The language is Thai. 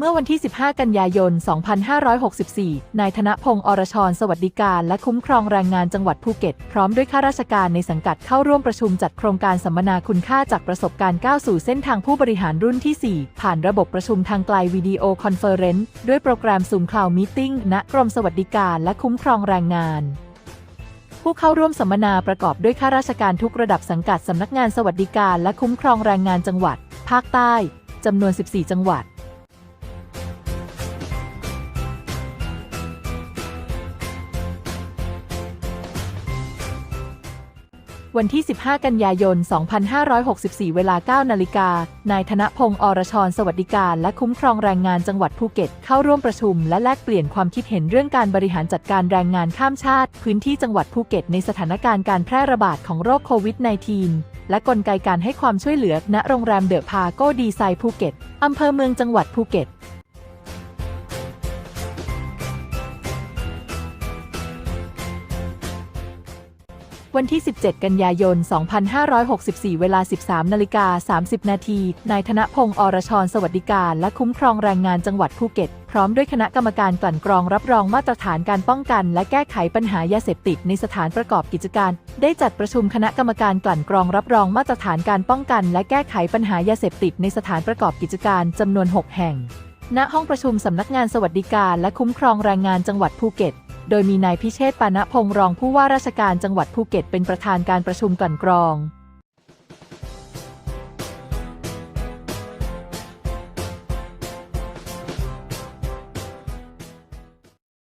เมื่อวันที่ 15 กันยายน 2564 นายธนพงศ์อรชร สวัสดิการ และคุ้มครองแรงงานจังหวัดภูเก็ต พร้อมด้วยข้าราชการในสังกัดเข้าร่วมประชุมจัดโครงการสัมมนาคุณค่าจากประสบการณ์ก้าวสู่เส้นทางผู้บริหารรุ่นที่ 4 ผ่านระบบประชุมทางไกลวิดีโอคอนเฟอเรนซ์ด้วยโปรแกรม Zoom Cloud Meeting ณกรมสวัสดิการและคุ้มครองแรงงานผู้เข้าร่วมสัมมนาประกอบด้วยข้าราชการทุกระดับสังกัดสำนักงานสวัสดิการและคุ้มครองแรงงานจังหวัด ภาคใต้จำนวน 14 จังหวัด วันที่ 15 กันยายน 2564 เวลา 9 นาฬิกา นายธนพงศ์อรชร สวัสดิการ และคุ้มครองแรงงานจังหวัดภูเก็ต เข้าร่วมประชุม และแลกเปลี่ยนความคิดเห็นเรื่องการบริหารจัดการแรงงานข้ามชาติ พื้นที่จังหวัดภูเก็ตในสถานการณ์การแพร่ระบาดของโรคโควิด -19 และกลไกการให้ความช่วยเหลือณโรงแรมเดอะพาโกดีไซน์ภูเก็ตอำเภอเมืองจังหวัดภูเก็ต วันที่ 17 กันยายน 2564 เวลา 13นาฬิกา30 นาที นายธนพงศ์อรชร สวัสดิการ และคุ้มครองแรงงานจังหวัดภูเก็ต พร้อมด้วยคณะกรรมการกลั่นกรองรับรองมาตรฐานการป้องกัน และแก้ไขปัญหายาเสพติดในสถานประกอบกิจการ ได้จัดประชุมคณะกรรมการกลั่นกรองรับรองมาตรฐานการป้องกัน และแก้ไขปัญหายาเสพติดในสถานประกอบกิจการจำนวน 6 แห่ง ณ ห้องประชุมสำนักงานสวัสดิการ และคุ้มครองแรงงานจังหวัดภูเก็ต โดยมีนายพิเชษปานะพงรองผู้ว่าราชการจังหวัดภูเก็ตเป็นประธานการประชุมกลั่นกรอง